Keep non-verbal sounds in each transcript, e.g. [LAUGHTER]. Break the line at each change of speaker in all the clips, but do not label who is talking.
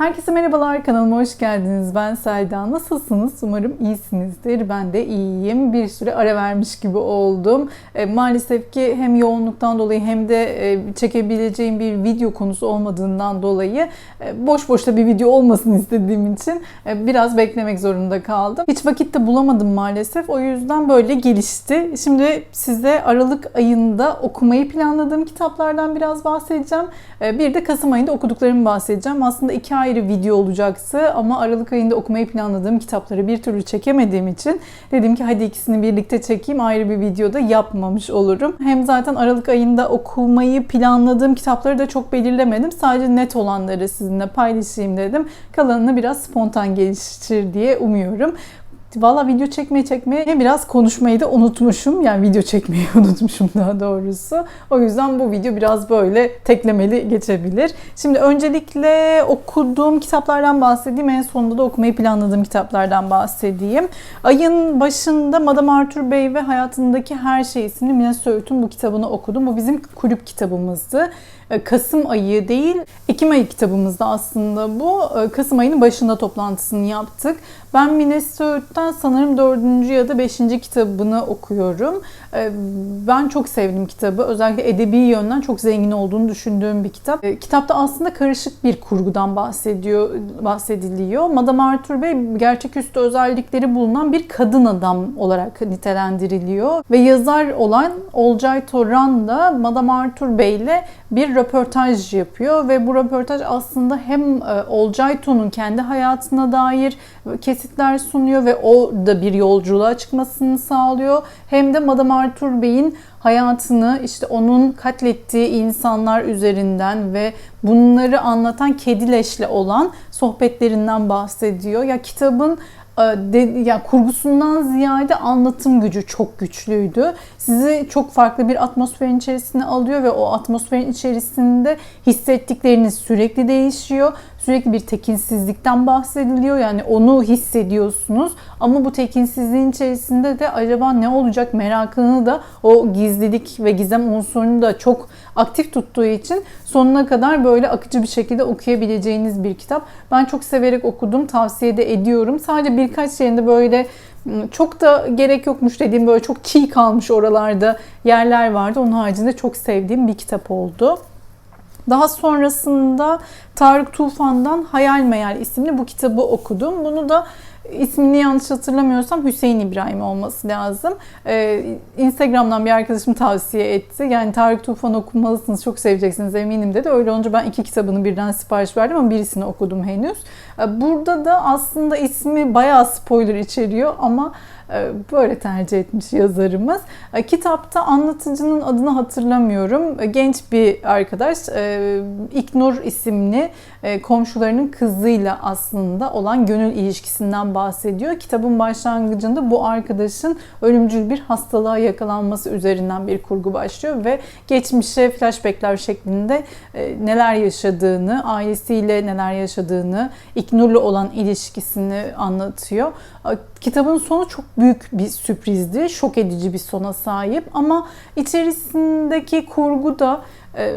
Herkese merhabalar kanalıma hoş geldiniz. Ben Selda. Nasılsınız? Umarım iyisinizdir. Ben de iyiyim. Bir süre ara vermiş gibi oldum. E, maalesef ki hem yoğunluktan dolayı hem de e, çekebileceğim bir video konusu olmadığından dolayı e, boş boşta bir video olmasın istediğim için e, biraz beklemek zorunda kaldım. Hiç vakit de bulamadım maalesef. O yüzden böyle gelişti. Şimdi size Aralık ayında okumayı planladığım kitaplardan biraz bahsedeceğim. E, bir de Kasım ayında okuduklarımı bahsedeceğim. Aslında iki ayrı video olacaktı ama Aralık ayında okumayı planladığım kitapları bir türlü çekemediğim için dedim ki hadi ikisini birlikte çekeyim ayrı bir videoda yapmamış olurum. Hem zaten Aralık ayında okumayı planladığım kitapları da çok belirlemedim. Sadece net olanları sizinle paylaşayım dedim. Kalanını biraz spontan geliştir diye umuyorum. Valla video çekmeye çekmeye biraz konuşmayı da unutmuşum. Yani video çekmeyi [LAUGHS] unutmuşum daha doğrusu. O yüzden bu video biraz böyle teklemeli geçebilir. Şimdi öncelikle okuduğum kitaplardan bahsedeyim. En sonunda da okumayı planladığım kitaplardan bahsedeyim. Ayın başında Madame Arthur Bey ve Hayatındaki Her Şey isimli Mine Söğüt'ün bu kitabını okudum. Bu bizim kulüp kitabımızdı. E, Kasım ayı değil, Ekim ayı kitabımızda aslında bu. E, Kasım ayının başında toplantısını yaptık. Ben Söğüt'ten sanırım dördüncü ya da beşinci kitabını okuyorum. E, ben çok sevdim kitabı. Özellikle edebi yönden çok zengin olduğunu düşündüğüm bir kitap. Kitapta aslında karışık bir kurgudan bahsediyor, bahsediliyor. Madame Arthur Bey gerçeküstü özellikleri bulunan bir kadın adam olarak nitelendiriliyor. Ve yazar olan Olcay Toran da Madame Arthur Bey ile bir röportaj yapıyor ve bu röportaj aslında hem e, Olcay Ton'un kendi hayatına dair kesitler sunuyor ve o da bir yolculuğa çıkmasını sağlıyor. Hem de Madame Arthur Bey'in hayatını işte onun katlettiği insanlar üzerinden ve bunları anlatan kedileşle olan sohbetlerinden bahsediyor. Ya kitabın e, ya kurgusundan ziyade anlatım gücü çok güçlüydü. Sizi çok farklı bir atmosferin içerisine alıyor ve o atmosferin içerisinde hissettikleriniz sürekli değişiyor. Sürekli bir tekinsizlikten bahsediliyor. Yani onu hissediyorsunuz. Ama bu tekinsizliğin içerisinde de acaba ne olacak merakını da o gizlilik ve gizem unsurunu da çok aktif tuttuğu için sonuna kadar böyle akıcı bir şekilde okuyabileceğiniz bir kitap. Ben çok severek okudum. Tavsiye de ediyorum. Sadece birkaç yerinde böyle çok da gerek yokmuş dediğim böyle çok çiğ kalmış oralarda yerler vardı. Onun haricinde çok sevdiğim bir kitap oldu. Daha sonrasında Tarık Tufan'dan Hayal Meyal isimli bu kitabı okudum. Bunu da ismini yanlış hatırlamıyorsam Hüseyin İbrahim olması lazım. Ee, Instagram'dan bir arkadaşım tavsiye etti. Yani Tarık Tufan okumalısınız, çok seveceksiniz eminim dedi. Öyle olunca ben iki kitabını birden sipariş verdim ama birisini okudum henüz. Ee, burada da aslında ismi bayağı spoiler içeriyor ama böyle tercih etmiş yazarımız. E, kitapta anlatıcının adını hatırlamıyorum. E, genç bir arkadaş İknur isimli komşularının kızıyla aslında olan gönül ilişkisinden bahsediyor. Kitabın başlangıcında bu arkadaşın ölümcül bir hastalığa yakalanması üzerinden bir kurgu başlıyor ve geçmişe flashbackler şeklinde neler yaşadığını, ailesiyle neler yaşadığını, İknur'la olan ilişkisini anlatıyor. Kitabın sonu çok büyük bir sürprizdi. Şok edici bir sona sahip ama içerisindeki kurgu da e,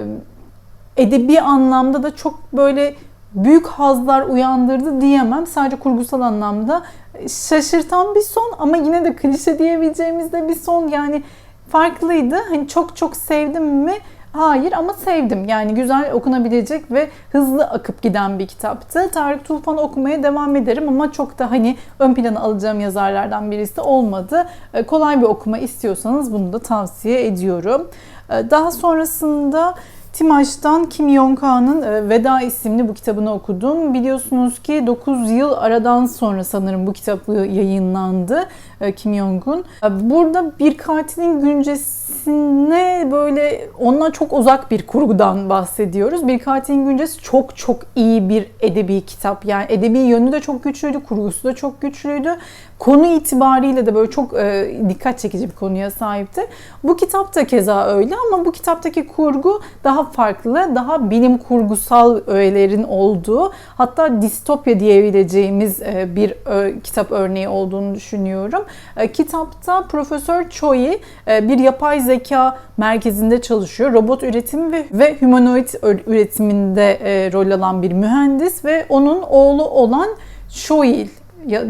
edebi anlamda da çok böyle büyük hazlar uyandırdı diyemem. Sadece kurgusal anlamda şaşırtan bir son ama yine de klişe diyebileceğimiz de bir son. Yani farklıydı. Hani çok çok sevdim mi? Hayır ama sevdim. Yani güzel okunabilecek ve hızlı akıp giden bir kitaptı. Tarık Tufan okumaya devam ederim ama çok da hani ön plana alacağım yazarlardan birisi olmadı. E, kolay bir okuma istiyorsanız bunu da tavsiye ediyorum. E, daha sonrasında Timaş'tan Kim Yong-ka'nın e, Veda isimli bu kitabını okudum. Biliyorsunuz ki 9 yıl aradan sonra sanırım bu kitap yayınlandı Kim Yong'un. Burada bir katilin güncesi kendisine böyle ondan çok uzak bir kurgudan bahsediyoruz. Bir Katilin Güncesi çok çok iyi bir edebi kitap. Yani edebi yönü de çok güçlüydü, kurgusu da çok güçlüydü. Konu itibariyle de böyle çok e, dikkat çekici bir konuya sahipti. Bu kitap da keza öyle ama bu kitaptaki kurgu daha farklı, daha bilim kurgusal öğelerin olduğu, hatta distopya diyebileceğimiz e, bir kitap örneği olduğunu düşünüyorum. Kitapta Profesör Choi bir yapay zeka merkezinde çalışıyor. Robot üretimi ve, ve humanoid üretiminde rol alan bir mühendis ve onun oğlu olan Shoil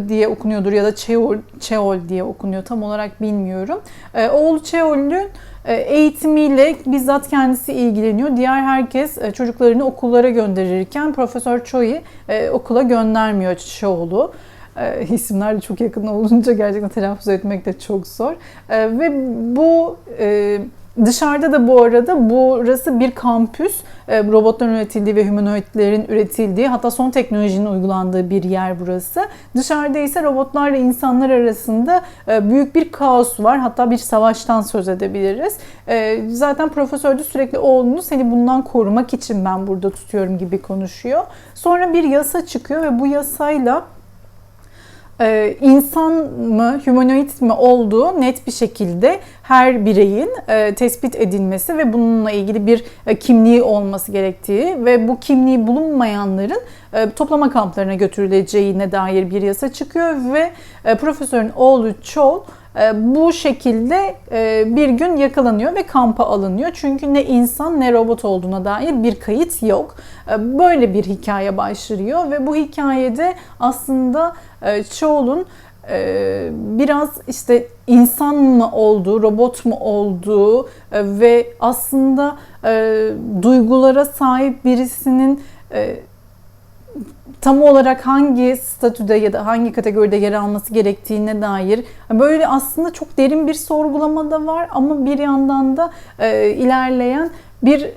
diye okunuyordur ya da Cheol, Cheol diye okunuyor tam olarak bilmiyorum. E, oğlu Cheol'ün e, eğitimiyle bizzat kendisi ilgileniyor. Diğer herkes e, çocuklarını okullara gönderirken Profesör Choi e, okula göndermiyor Cheol'u. E, isimler de çok yakın olunca gerçekten telaffuz etmek de çok zor. E, ve bu e, Dışarıda da bu arada burası bir kampüs. E, robotların üretildiği ve humanoidlerin üretildiği hatta son teknolojinin uygulandığı bir yer burası. Dışarıda ise robotlarla insanlar arasında e, büyük bir kaos var. Hatta bir savaştan söz edebiliriz. Zaten profesör de sürekli oğlunu seni bundan korumak için ben burada tutuyorum gibi konuşuyor. Sonra bir yasa çıkıyor ve bu yasayla e, insan mı, humanoid mi olduğu net bir şekilde her bireyin e, tespit edilmesi ve bununla ilgili bir e, kimliği olması gerektiği ve bu kimliği bulunmayanların e, toplama kamplarına götürüleceğine dair bir yasa çıkıyor ve profesörün oğlu e, bu şekilde e, bir gün yakalanıyor ve kampa alınıyor. Çünkü ne insan ne robot olduğuna dair bir kayıt yok. E, böyle bir hikaye başlıyor ve bu hikayede aslında Çoğul'un biraz işte insan mı olduğu, robot mu olduğu ve aslında duygulara sahip birisinin tam olarak hangi statüde ya da hangi kategoride yer alması gerektiğine dair böyle aslında çok derin bir sorgulama da var ama bir yandan da e, ilerleyen bir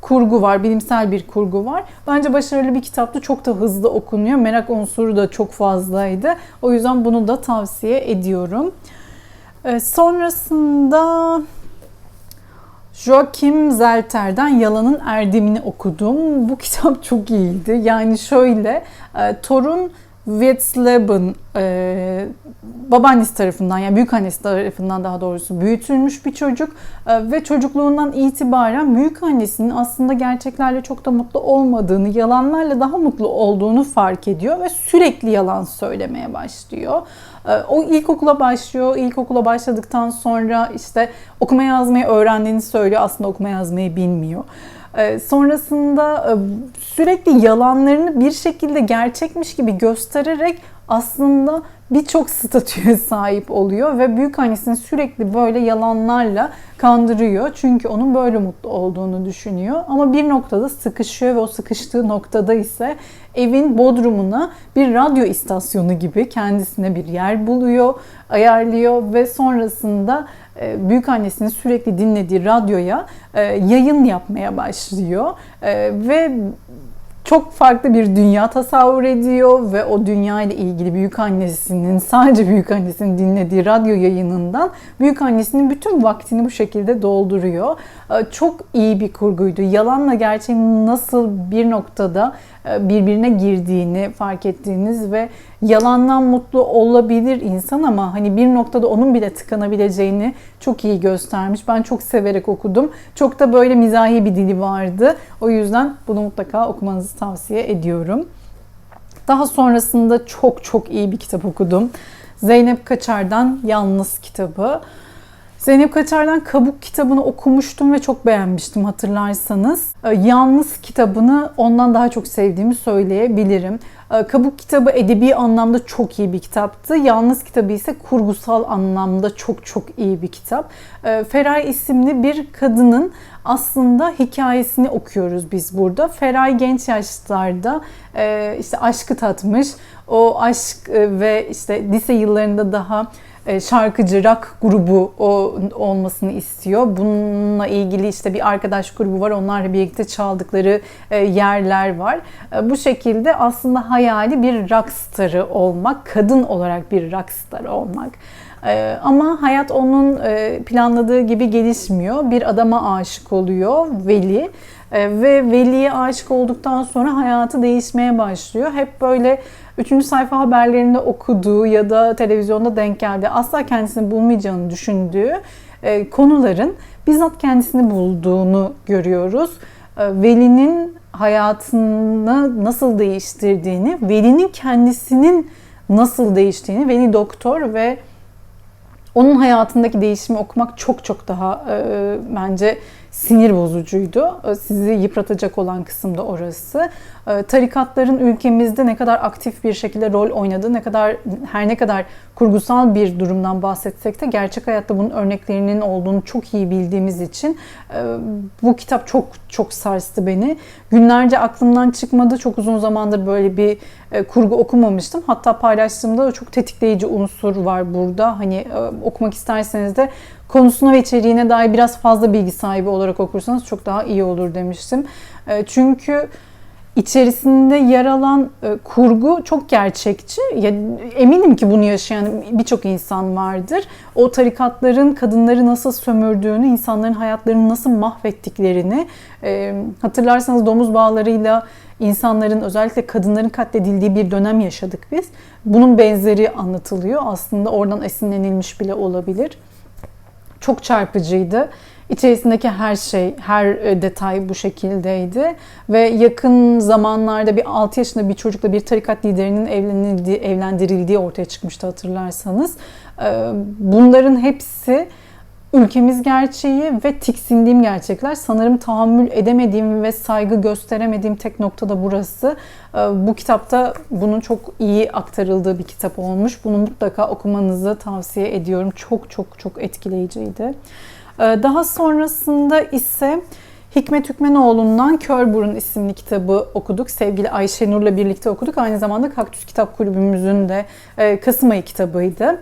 kurgu var, bilimsel bir kurgu var. Bence başarılı bir kitaptı. Çok da hızlı okunuyor. Merak unsuru da çok fazlaydı. O yüzden bunu da tavsiye ediyorum. E, sonrasında Joachim Zelter'den Yalanın Erdemini okudum. Bu kitap [LAUGHS] çok iyiydi. Yani şöyle, e, Torun Wetzleben e, babaannesi tarafından yani büyük annesi tarafından daha doğrusu büyütülmüş bir çocuk e, ve çocukluğundan itibaren büyük annesinin aslında gerçeklerle çok da mutlu olmadığını, yalanlarla daha mutlu olduğunu fark ediyor ve sürekli yalan söylemeye başlıyor. E, o ilkokula başlıyor. İlkokula başladıktan sonra işte okuma yazmayı öğrendiğini söylüyor. Aslında okuma yazmayı bilmiyor. Ee, sonrasında e, sürekli yalanlarını bir şekilde gerçekmiş gibi göstererek aslında birçok statüye [LAUGHS] sahip oluyor ve büyük annesini sürekli böyle yalanlarla kandırıyor. Çünkü onun böyle mutlu olduğunu düşünüyor. Ama bir noktada sıkışıyor ve o sıkıştığı noktada ise evin bodrumuna bir radyo istasyonu gibi kendisine bir yer buluyor, ayarlıyor ve sonrasında büyük annesinin sürekli dinlediği radyoya e, yayın yapmaya başlıyor e, ve çok farklı bir dünya tasavvur ediyor ve o dünya ile ilgili büyük annesinin sadece büyük annesinin dinlediği radyo yayınından büyük annesinin bütün vaktini bu şekilde dolduruyor. Çok iyi bir kurguydu. Yalanla gerçeğin nasıl bir noktada e, birbirine girdiğini fark ettiğiniz ve yalandan mutlu olabilir insan ama hani bir noktada onun bile tıkanabileceğini çok iyi göstermiş. Ben çok severek okudum. Çok da böyle mizahi bir dili vardı. O yüzden bunu mutlaka okumanızı tavsiye ediyorum. Daha sonrasında çok çok iyi bir kitap okudum. Zeynep Kaçar'dan Yalnız kitabı. Zeynep Kaçar'dan Kabuk kitabını okumuştum ve çok beğenmiştim hatırlarsanız. Ee, Yalnız kitabını ondan daha çok sevdiğimi söyleyebilirim. Ee, Kabuk kitabı edebi anlamda çok iyi bir kitaptı. Yalnız kitabı ise kurgusal anlamda çok çok iyi bir kitap. Ee, Feray isimli bir kadının aslında hikayesini okuyoruz biz burada. Feray genç yaşlarda e, işte aşkı tatmış. O aşk e, ve işte lise yıllarında daha şarkıcı rock grubu olmasını istiyor. Bununla ilgili işte bir arkadaş grubu var. Onlarla birlikte çaldıkları e, yerler var. E, bu şekilde aslında hayali bir rockstarı olmak, kadın olarak bir rockstar olmak. Ama hayat onun planladığı gibi gelişmiyor. Bir adama aşık oluyor Veli ve Veli'ye aşık olduktan sonra hayatı değişmeye başlıyor. Hep böyle üçüncü sayfa haberlerinde okuduğu ya da televizyonda denk geldiği asla kendisini bulmayacağını düşündüğü e, konuların bizzat kendisini bulduğunu görüyoruz. Ee, Veli'nin hayatını nasıl değiştirdiğini, Veli'nin kendisinin nasıl değiştiğini, Veli doktor ve onun hayatındaki değişimi okumak çok çok daha e, bence sinir bozucuydu. E, sizi yıpratacak olan kısım da orası. E, tarikatların ülkemizde ne kadar aktif bir şekilde rol oynadığı, ne kadar her ne kadar kurgusal bir durumdan bahsetsek de gerçek hayatta bunun örneklerinin olduğunu çok iyi bildiğimiz için e, bu kitap çok çok sarstı beni. Günlerce aklımdan çıkmadı. Çok uzun zamandır böyle bir kurgu okumamıştım. Hatta paylaştığımda çok tetikleyici unsur var burada. Hani okumak isterseniz de konusuna ve içeriğine dair biraz fazla bilgi sahibi olarak okursanız çok daha iyi olur demiştim. E, çünkü içerisinde yer alan e, kurgu çok gerçekçi. Eminim ki bunu yaşayan birçok insan vardır. O tarikatların kadınları nasıl sömürdüğünü, insanların hayatlarını nasıl mahvettiklerini, e, hatırlarsanız domuz bağlarıyla insanların özellikle kadınların katledildiği bir dönem yaşadık biz. Bunun benzeri anlatılıyor. Aslında oradan esinlenilmiş bile olabilir çok çarpıcıydı. İçerisindeki her şey, her e, detay bu şekildeydi. Ve yakın zamanlarda bir 6 yaşında bir çocukla bir tarikat liderinin evlendirildiği ortaya çıkmıştı hatırlarsanız. Bunların hepsi ülkemiz gerçeği ve tiksindiğim gerçekler. Sanırım tahammül edemediğim ve saygı gösteremediğim tek nokta da burası. Ee, bu kitapta bunun çok iyi aktarıldığı bir kitap olmuş. Bunu mutlaka okumanızı tavsiye ediyorum. Çok çok çok etkileyiciydi. Ee, daha sonrasında ise Hikmet Hükmenoğlu'ndan Kör Burun isimli kitabı okuduk. Sevgili Ayşe Nur'la birlikte okuduk. Aynı zamanda Kaktüs Kitap Kulübümüzün de e, Kasım ayı kitabıydı.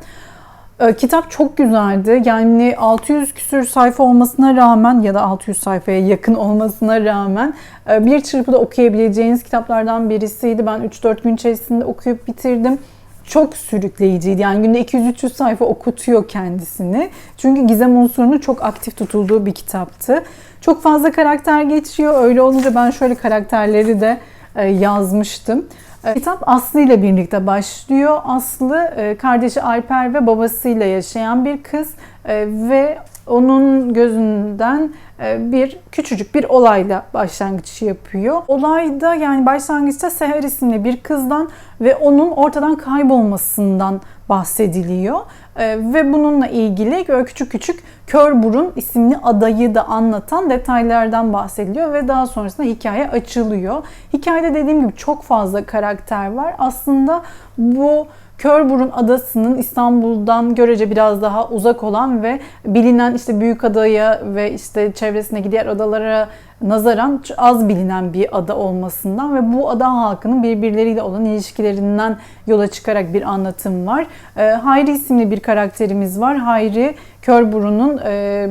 Ee, kitap çok güzeldi. Yani 600 küsür sayfa olmasına rağmen ya da 600 sayfaya yakın olmasına rağmen e, bir çırpıda okuyabileceğiniz kitaplardan birisiydi. Ben 3-4 gün içerisinde okuyup bitirdim. Çok sürükleyiciydi. Yani günde 200-300 sayfa okutuyor kendisini. Çünkü gizem unsurunun çok aktif tutulduğu bir kitaptı. Çok fazla karakter geçiyor. Öyle olunca ben şöyle karakterleri de e, yazmıştım. E, kitap Aslı ile birlikte başlıyor. Aslı e, kardeşi Alper ve babasıyla yaşayan bir kız e, ve onun gözünden bir küçücük bir olayla başlangıç yapıyor. Olayda yani başlangıçta Seher isimli bir kızdan ve onun ortadan kaybolmasından bahsediliyor. Ee, ve bununla ilgili küçük küçük Kör Burun isimli adayı da anlatan detaylardan bahsediliyor ve daha sonrasında hikaye açılıyor. Hikayede dediğim gibi çok fazla karakter var. Aslında bu Körburun adasının İstanbul'dan görece biraz daha uzak olan ve bilinen işte Büyük Adaya ve işte çevresindeki diğer adalara nazaran az bilinen bir ada olmasından ve bu ada halkının birbirleriyle olan ilişkilerinden yola çıkarak bir anlatım var. Ee, Hayri isimli bir karakterimiz var. Hayri Körburun'un e,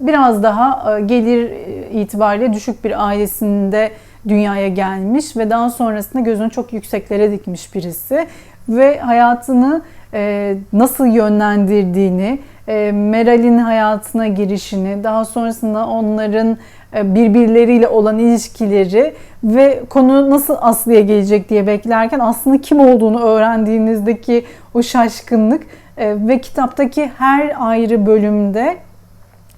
biraz daha e, gelir itibariyle düşük bir ailesinde dünyaya gelmiş ve daha sonrasında gözünü çok yükseklere dikmiş birisi ve hayatını e, nasıl yönlendirdiğini, e, Meral'in hayatına girişini, daha sonrasında onların e, birbirleriyle olan ilişkileri ve konu nasıl Aslı'ya gelecek diye beklerken aslında kim olduğunu öğrendiğinizdeki o şaşkınlık e, ve kitaptaki her ayrı bölümde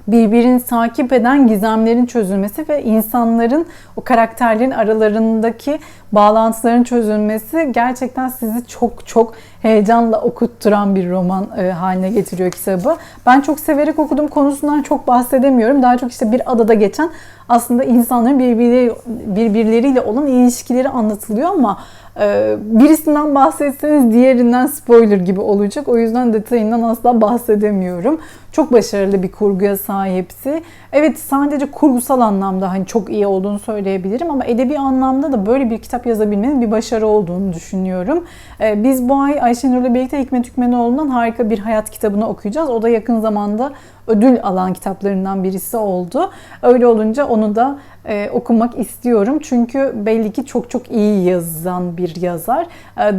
birbirini takip eden gizemlerin çözülmesi ve insanların o karakterlerin aralarındaki bağlantıların çözülmesi gerçekten sizi çok çok heyecanla okutturan bir roman e, haline getiriyor kitabı. Ben çok severek okudum. Konusundan çok bahsedemiyorum. Daha çok işte bir adada geçen aslında insanların birbirleriyle, birbirleriyle olan ilişkileri anlatılıyor ama e, birisinden bahsetseniz diğerinden spoiler gibi olacak. O yüzden detayından asla bahsedemiyorum. Çok başarılı bir kurguya sahipsi. Evet sadece kurgusal anlamda hani çok iyi olduğunu söyleyebilirim ama edebi anlamda da böyle bir kitap yazabilmenin bir başarı olduğunu düşünüyorum. E, biz bu ay Ayşenur'la birlikte Hikmet Hükmenoğlu'ndan harika bir hayat kitabını okuyacağız. O da yakın zamanda ödül alan kitaplarından birisi oldu. Öyle olunca onu da e, okumak istiyorum. Çünkü belli ki çok çok iyi yazan bir yazar. E,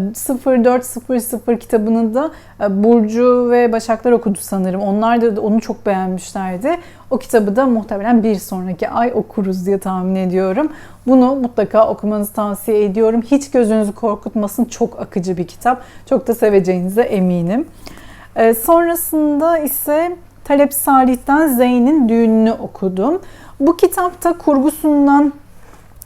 0400 kitabını da e, Burcu ve Başaklar okudu sanırım. Onlar da onu çok beğenmişlerdi. O kitabı da muhtemelen bir sonraki ay okuruz diye tahmin ediyorum. Bunu mutlaka okumanızı tavsiye ediyorum. Hiç gözünüzü korkutmasın. Çok akıcı bir kitap. Çok da seveceğinize eminim. E, sonrasında ise Talep Salih'ten Zeyn'in Düğününü okudum. Bu kitapta kurgusundan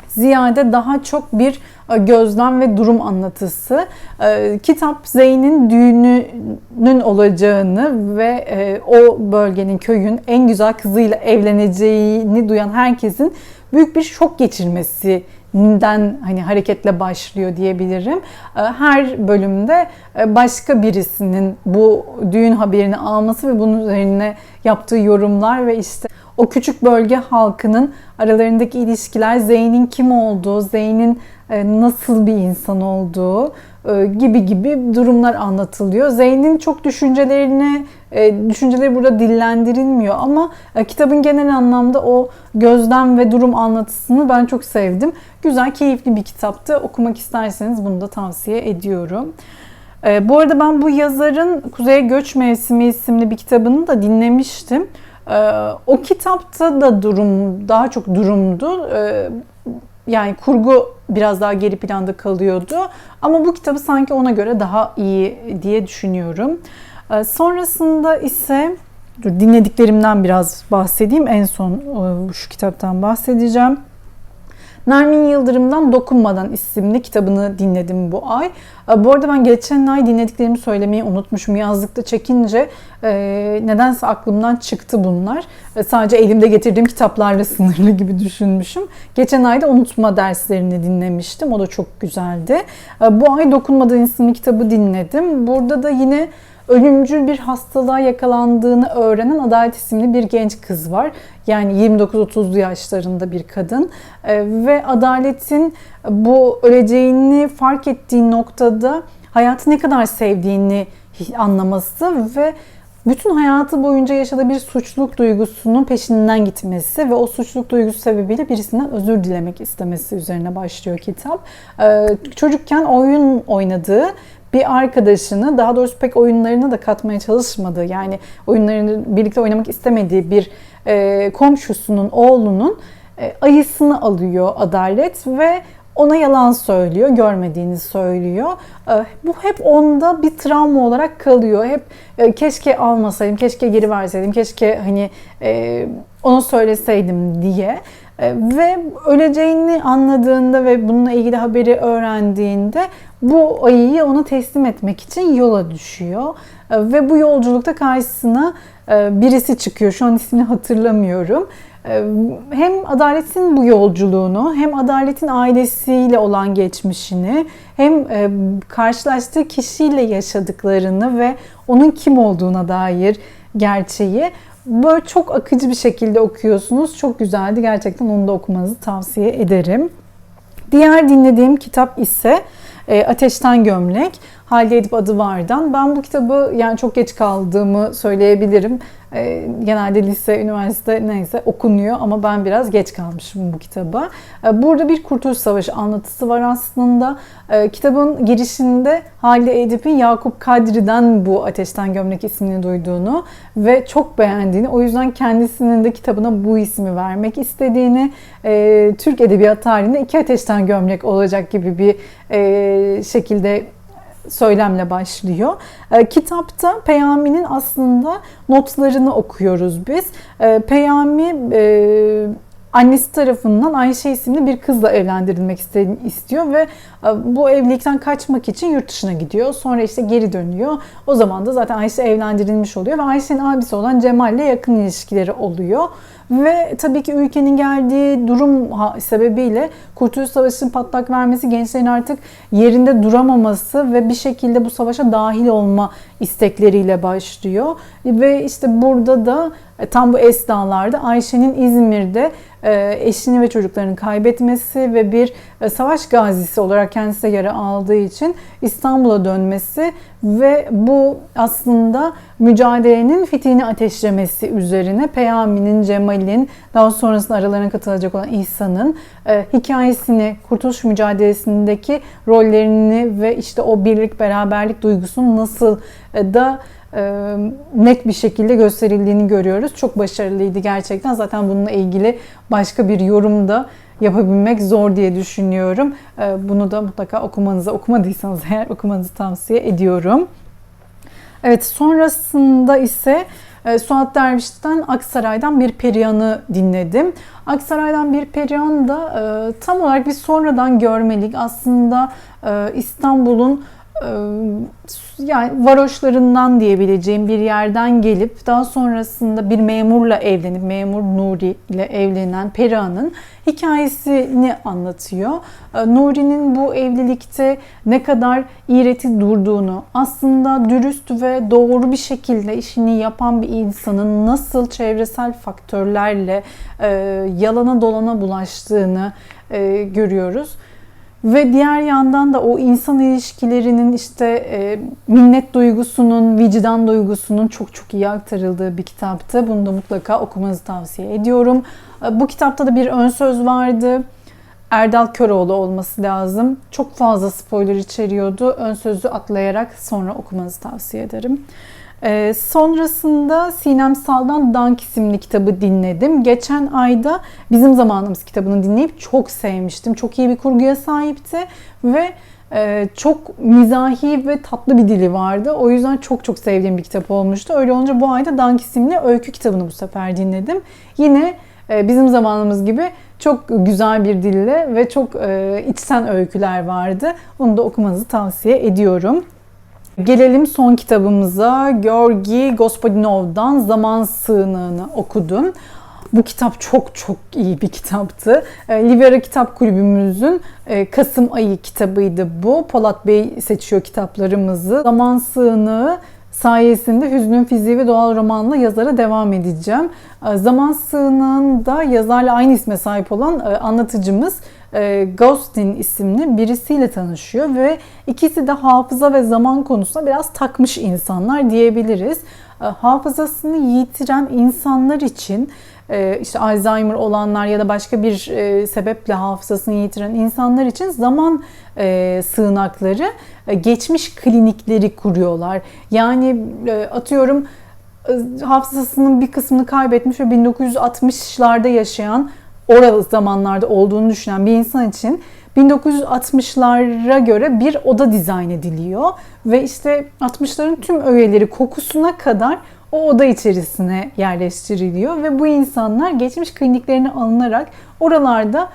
ziyade daha çok bir e, gözlem ve durum anlatısı. E, kitap Zeyn'in düğününün olacağını ve e, o bölgenin, köyün en güzel kızıyla evleneceğini duyan herkesin büyük bir şok geçirmesi den hani hareketle başlıyor diyebilirim. Her bölümde başka birisinin bu düğün haberini alması ve bunun üzerine yaptığı yorumlar ve işte o küçük bölge halkının aralarındaki ilişkiler, Zeyn'in kim olduğu, Zeyn'in e, nasıl bir insan olduğu e, gibi gibi durumlar anlatılıyor. Zeyn'in çok düşüncelerini, e, düşünceleri burada dillendirilmiyor ama kitabın genel anlamda o gözlem ve durum anlatısını ben çok sevdim. Güzel, keyifli bir kitaptı. Okumak isterseniz bunu da tavsiye ediyorum. Bu arada ben bu yazarın Kuzey Göç Mevsimi isimli bir kitabını da dinlemiştim. O kitapta da durum daha çok durumdu. Yani kurgu biraz daha geri planda kalıyordu. Ama bu kitabı sanki ona göre daha iyi diye düşünüyorum. Sonrasında ise dur, dinlediklerimden biraz bahsedeyim. En son şu kitaptan bahsedeceğim. Nermin Yıldırım'dan Dokunmadan isimli kitabını dinledim bu ay. E, bu arada ben geçen ay dinlediklerimi söylemeyi unutmuşum. Yazlıkta çekince e, nedense aklımdan çıktı bunlar. E, sadece elimde getirdiğim kitaplarla [LAUGHS] sınırlı gibi düşünmüşüm. Geçen ayda unutma derslerini dinlemiştim. O da çok güzeldi. Bu ay Dokunmadan isimli kitabı dinledim. Burada da yine ölümcül bir hastalığa yakalandığını öğrenen Adalet isimli bir genç kız var. Yani 29-30 yaşlarında bir kadın ee, ve Adalet'in bu öleceğini fark ettiği noktada hayatı ne kadar sevdiğini anlaması ve bütün hayatı boyunca yaşadığı bir suçluluk duygusunun peşinden gitmesi ve o suçluluk duygusu sebebiyle birisinden özür dilemek istemesi üzerine başlıyor kitap. Ee, çocukken oyun oynadığı bir arkadaşını daha doğrusu pek oyunlarına da katmaya çalışmadığı yani oyunlarını birlikte oynamak istemediği bir e, komşusunun oğlunun e, ayısını alıyor Adalet ve ona yalan söylüyor, görmediğini söylüyor. E, bu hep onda bir travma olarak kalıyor. Hep e, keşke almasaydım, keşke geri verseydim, keşke hani e, onu söyleseydim diye. Ve öleceğini anladığında ve bununla ilgili haberi öğrendiğinde bu ayıyı ona teslim etmek için yola düşüyor. Ve bu yolculukta karşısına birisi çıkıyor. Şu an ismini hatırlamıyorum. Hem Adalet'in bu yolculuğunu, hem Adalet'in ailesiyle olan geçmişini, hem karşılaştığı kişiyle yaşadıklarını ve onun kim olduğuna dair gerçeği Böyle çok akıcı bir şekilde okuyorsunuz. Çok güzeldi. Gerçekten onu da okumanızı tavsiye ederim. Diğer dinlediğim kitap ise e, Ateşten Gömlek. Halide Edip adı vardan. Ben bu kitabı yani çok geç kaldığımı söyleyebilirim. E, genelde lise, üniversite neyse okunuyor ama ben biraz geç kalmışım bu kitaba. E, burada bir Kurtuluş Savaşı anlatısı var aslında. E, kitabın girişinde Halide Edip'in Yakup Kadri'den bu Ateşten Gömlek ismini duyduğunu ve çok beğendiğini, o yüzden kendisinin de kitabına bu ismi vermek istediğini, Türk Edebiyat tarihinde iki Ateşten Gömlek olacak gibi bir şekilde söylemle başlıyor. E, kitapta Peyami'nin aslında notlarını okuyoruz biz. E, Peyami e, annesi tarafından Ayşe isimli bir kızla evlendirilmek istiyor ve e, bu evlilikten kaçmak için yurt dışına gidiyor. Sonra işte geri dönüyor. O zaman da zaten Ayşe evlendirilmiş oluyor ve Ayşe'nin abisi olan Cemal'le yakın ilişkileri oluyor. Ve tabii ki ülkenin geldiği durum sebebiyle Kurtuluş Savaşı'nın patlak vermesi, gençlerin artık yerinde duramaması ve bir şekilde bu savaşa dahil olma istekleriyle başlıyor. Ve işte burada da e, tam bu esnalarda Ayşe'nin İzmir'de eşini ve çocuklarını kaybetmesi ve bir e, savaş gazisi olarak kendisi yara aldığı için İstanbul'a dönmesi ve bu aslında mücadelenin fitini ateşlemesi üzerine Peyami'nin, Cemal'in, daha sonrasında aralarına katılacak olan İhsan'ın hikayesini, kurtuluş mücadelesindeki rollerini ve işte o birlik, beraberlik duygusunu nasıl da net bir şekilde gösterildiğini görüyoruz. Çok başarılıydı gerçekten. Zaten bununla ilgili başka bir yorum da yapabilmek zor diye düşünüyorum. Bunu da mutlaka okumanızı, okumadıysanız [LAUGHS] eğer okumanızı tavsiye ediyorum. Evet sonrasında ise E, Suat Derviş'ten Aksaray'dan bir Periyan'ı dinledim. Aksaray'dan bir Periyan da e, tam olarak bir sonradan görmelik aslında e, İstanbul'un e, yani varoşlarından diyebileceğim bir yerden gelip daha sonrasında bir memurla evlenip memur Nuri ile evlenen Perihan'ın hikayesini anlatıyor. Ee, Nuri'nin bu evlilikte ne kadar iğreti durduğunu, aslında dürüst ve doğru bir şekilde işini yapan bir insanın nasıl çevresel faktörlerle e, yalana dolana bulaştığını e, görüyoruz. Ve diğer yandan da o insan ilişkilerinin işte e, minnet duygusunun, vicdan duygusunun çok çok iyi aktarıldığı bir kitaptı. Bunu da mutlaka okumanızı tavsiye ediyorum. E, bu kitapta da bir ön söz vardı. Erdal Köroğlu olması lazım. Çok fazla spoiler içeriyordu. Ön sözü atlayarak sonra okumanızı tavsiye ederim. Ee, sonrasında Sinem Sal'dan Dank isimli kitabı dinledim. Geçen ayda Bizim Zamanımız kitabını dinleyip çok sevmiştim. Çok iyi bir kurguya sahipti ve e, çok mizahi ve tatlı bir dili vardı. O yüzden çok çok sevdiğim bir kitap olmuştu. Öyle olunca bu ayda Dank isimli öykü kitabını bu sefer dinledim. Yine e, Bizim Zamanımız gibi çok güzel bir dille ve çok e, içten öyküler vardı. Onu da okumanızı tavsiye ediyorum. Gelelim son kitabımıza. Georgi Gospodinov'dan Zaman Sığınığı'nı okudum. Bu kitap çok çok iyi bir kitaptı. E, Livera Kitap Kulübümüzün e, Kasım ayı kitabıydı bu. Polat Bey seçiyor kitaplarımızı. Zaman Sığınağı sayesinde Hüznün Fiziği ve Doğal romanla yazara devam edeceğim. E, Zaman Sığınağı'nda yazarla aynı isme sahip olan anlatıcımız e, isimli birisiyle tanışıyor ve ikisi de hafıza ve zaman konusunda biraz takmış insanlar diyebiliriz. E, hafızasını yitiren insanlar için e, işte Alzheimer olanlar ya da başka bir sebeple hafızasını yitiren insanlar için zaman sığınakları, geçmiş klinikleri kuruyorlar. Yani atıyorum hafızasının bir kısmını kaybetmiş ve 1960'larda yaşayan oralı zamanlarda olduğunu düşünen bir insan için 1960'lara göre bir oda dizayn ediliyor ve işte 60'ların tüm öğeleri kokusuna kadar o oda içerisine yerleştiriliyor ve bu insanlar geçmiş kliniklerine alınarak oralarda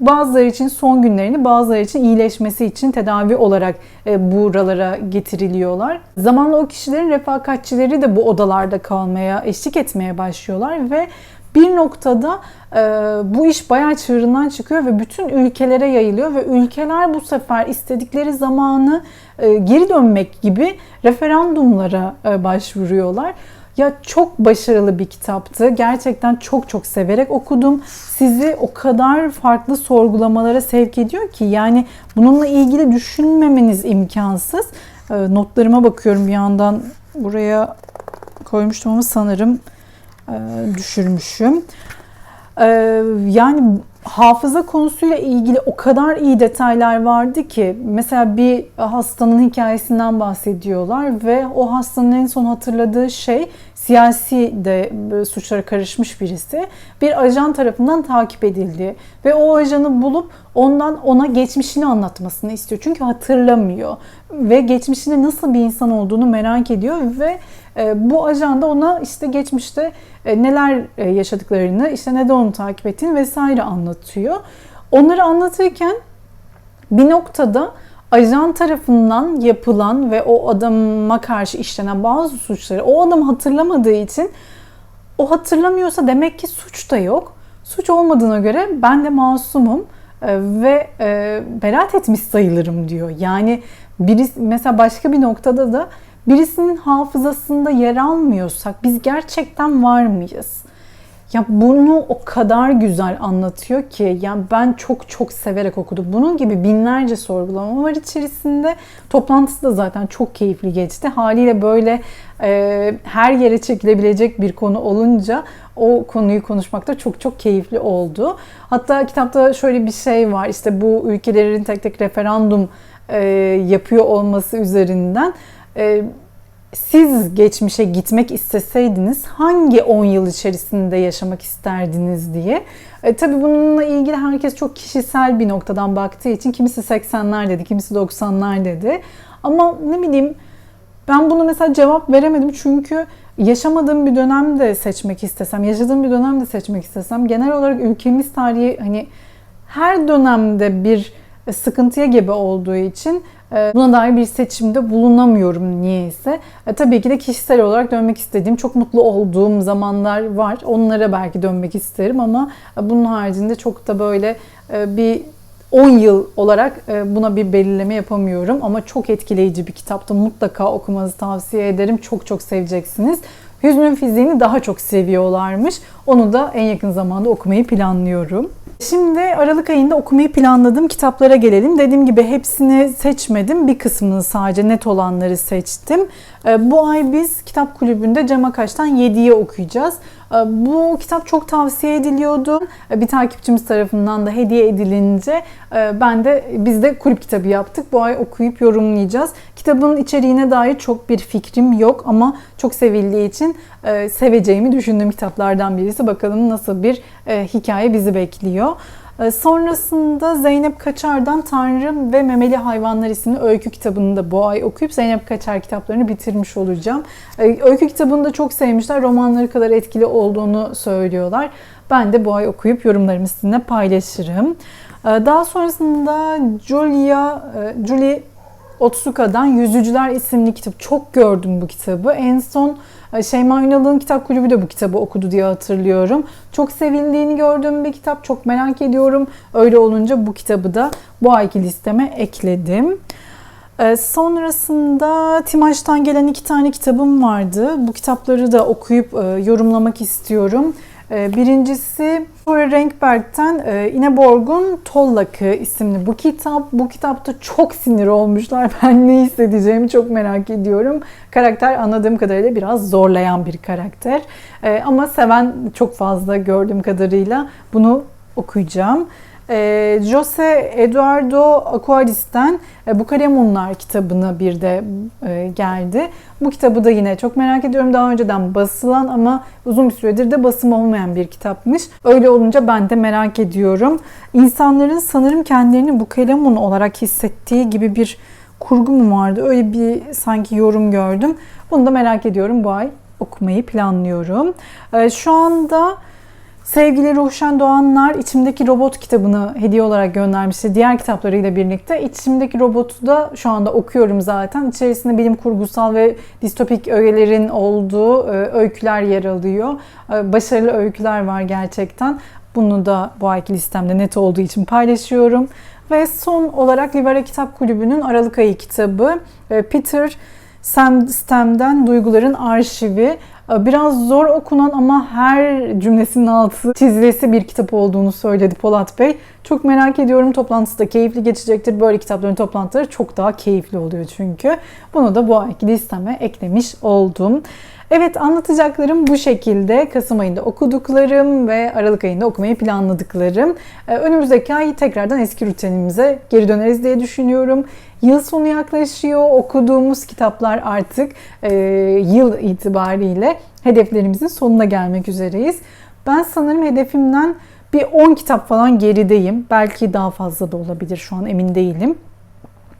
bazıları için son günlerini, bazıları için iyileşmesi için tedavi olarak e, buralara getiriliyorlar. Zamanla o kişilerin refakatçileri de bu odalarda kalmaya, eşlik etmeye başlıyorlar ve bir noktada bu iş bayağı çığırından çıkıyor ve bütün ülkelere yayılıyor ve ülkeler bu sefer istedikleri zamanı e, geri dönmek gibi referandumlara e, başvuruyorlar. Ya çok başarılı bir kitaptı. Gerçekten çok çok severek okudum. Sizi o kadar farklı sorgulamalara sevk ediyor ki yani bununla ilgili düşünmemeniz imkansız. E, notlarıma bakıyorum bir yandan buraya koymuştum ama sanırım düşürmüşüm. E, yani hafıza konusuyla ilgili o kadar iyi detaylar vardı ki mesela bir hastanın hikayesinden bahsediyorlar ve o hastanın en son hatırladığı şey siyasi de suçlara karışmış birisi bir ajan tarafından takip edildi ve o ajanı bulup ondan ona geçmişini anlatmasını istiyor. Çünkü hatırlamıyor ve geçmişinde nasıl bir insan olduğunu merak ediyor ve e, bu ajan da ona işte geçmişte e, neler e, yaşadıklarını, işte neden onu takip ettiğini vesaire anlatıyor. Onları anlatırken bir noktada ajan tarafından yapılan ve o adama karşı işlenen bazı suçları o adam hatırlamadığı için o hatırlamıyorsa demek ki suç da yok. Suç olmadığına göre ben de masumum ve e, beraat etmiş sayılırım diyor. Yani birisi mesela başka bir noktada da birisinin hafızasında yer almıyorsak biz gerçekten var mıyız? Ya bunu o kadar güzel anlatıyor ki yani ben çok çok severek okudum. Bunun gibi binlerce sorgulama var içerisinde. Toplantısı da zaten çok keyifli geçti. Haliyle böyle e, her yere çekilebilecek bir konu olunca o konuyu konuşmakta çok çok keyifli oldu. Hatta kitapta şöyle bir şey var. İşte bu ülkelerin tek tek referandum e, yapıyor olması üzerinden e, siz geçmişe gitmek isteseydiniz hangi 10 yıl içerisinde yaşamak isterdiniz diye. E, tabii bununla ilgili herkes çok kişisel bir noktadan baktığı için kimisi 80'ler dedi, kimisi 90'lar dedi. Ama ne bileyim Ben bunu mesela cevap veremedim çünkü yaşamadığım bir dönemde seçmek istesem, yaşadığım bir dönemde seçmek istesem genel olarak ülkemiz tarihi hani her dönemde bir sıkıntıya gebe olduğu için e, buna dair bir seçimde bulunamıyorum niyeyse. E, tabii ki de kişisel olarak dönmek istediğim, çok mutlu olduğum zamanlar var. Onlara belki dönmek isterim ama e, bunun haricinde çok da böyle e, bir 10 yıl olarak e, buna bir belirleme yapamıyorum ama çok etkileyici bir kitaptı. Mutlaka okumanızı tavsiye ederim. Çok çok seveceksiniz. Hüznün fiziğini daha çok seviyorlarmış. Onu da en yakın zamanda okumayı planlıyorum. Şimdi Aralık ayında okumayı planladığım kitaplara gelelim. Dediğim gibi hepsini seçmedim. Bir kısmını sadece net olanları seçtim. E, bu ay biz kitap kulübünde Cem Akaş'tan 7'yi okuyacağız. E, bu kitap çok tavsiye ediliyordu. E, bir takipçimiz tarafından da hediye edilince ben de biz de kulüp kitabı yaptık. Bu ay okuyup yorumlayacağız. Kitabın içeriğine dair çok bir fikrim yok ama çok sevildiği için seveceğimi düşündüğüm kitaplardan birisi. Bakalım nasıl bir hikaye bizi bekliyor. Sonrasında Zeynep Kaçar'dan Tanrım ve Memeli Hayvanlar isimli öykü kitabını da bu ay okuyup Zeynep Kaçar kitaplarını bitirmiş olacağım. Öykü kitabını da çok sevmişler. Romanları kadar etkili olduğunu söylüyorlar. Ben de bu ay okuyup yorumlarımı sizinle paylaşırım. Daha sonrasında Julia, Julie Otsuka'dan Yüzücüler isimli kitap. Çok gördüm bu kitabı. En son Şeyma Ünal'ın kitap kulübü de bu kitabı okudu diye hatırlıyorum. Çok sevildiğini gördüğüm bir kitap. Çok merak ediyorum. Öyle olunca bu kitabı da bu ayki listeme ekledim. Sonrasında Timaş'tan gelen iki tane kitabım vardı. Bu kitapları da okuyup yorumlamak istiyorum. Ee, birincisi Tore Renkberg'ten e, İneborg'un Tollak'ı isimli bu kitap. Bu kitapta çok sinir olmuşlar. [LAUGHS] Ben ne hissedeceğimi çok merak ediyorum. Karakter anladığım kadarıyla biraz zorlayan bir karakter. Ee, ama seven çok fazla gördüğüm kadarıyla bunu okuyacağım. E, Jose Eduardo Aquaris'ten e, Bukalemunlar kitabına bir de e, geldi. Bu kitabı da yine çok merak ediyorum. Daha önceden basılan ama uzun bir süredir de basım olmayan bir kitapmış. Öyle olunca ben de merak ediyorum. İnsanların sanırım kendilerini Bukalemun olarak hissettiği gibi bir kurgu mu vardı? Öyle bir sanki yorum gördüm. Bunu da merak ediyorum bu ay okumayı planlıyorum. E, şu anda Sevgili Ruhşen Doğanlar içimdeki robot kitabını hediye olarak göndermişti. Diğer kitaplarıyla birlikte. İçimdeki robotu da şu anda okuyorum zaten. İçerisinde bilim kurgusal ve distopik öğelerin olduğu e, öyküler yer alıyor. E, başarılı öyküler var gerçekten. Bunu da bu ayki listemde net olduğu için paylaşıyorum. Ve son olarak Livara Kitap Kulübü'nün Aralık ayı kitabı e, Peter Sam Stem'den Duyguların Arşivi. Ee, biraz zor okunan ama her cümlesinin altı çizilesi bir kitap olduğunu söyledi Polat Bey. Çok merak ediyorum. Toplantısı da keyifli geçecektir. Böyle kitapların toplantıları çok daha keyifli oluyor çünkü. Bunu da bu ayki listeme eklemiş oldum. Evet anlatacaklarım bu şekilde. Kasım ayında okuduklarım ve Aralık ayında okumayı planladıklarım. Ee, önümüzdeki ay tekrardan eski rutinimize geri döneriz diye düşünüyorum. Yıl sonu yaklaşıyor. Okuduğumuz kitaplar artık e, yıl itibariyle hedeflerimizin sonuna gelmek üzereyiz. Ben sanırım hedefimden bir 10 kitap falan gerideyim. Belki daha fazla da olabilir şu an emin değilim.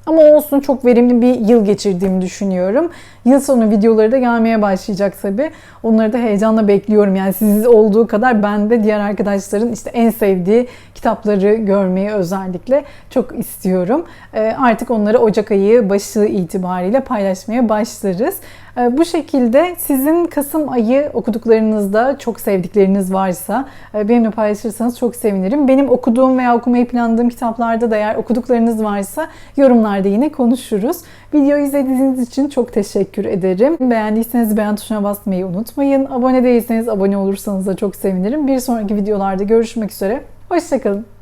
Ama olsun çok verimli bir yıl geçirdiğimi düşünüyorum. Yıl sonu videoları da gelmeye başlayacak tabii. Onları da heyecanla bekliyorum. Yani siz olduğu kadar ben de diğer arkadaşların işte en sevdiği kitapları görmeyi özellikle çok istiyorum. Ee, artık onları Ocak ayı başı itibariyle paylaşmaya başlarız. Ee, bu şekilde sizin Kasım ayı okuduklarınızda çok sevdikleriniz varsa e, benimle paylaşırsanız çok sevinirim. Benim okuduğum veya okumayı planladığım kitaplarda da eğer okuduklarınız varsa yorumlarda yine konuşuruz. Videoyu izlediğiniz için çok teşekkür ederim. Beğendiyseniz beğen tuşuna basmayı unutmayın. Abone değilseniz abone olursanız da çok sevinirim. Bir sonraki videolarda görüşmek üzere. Hoşçakalın.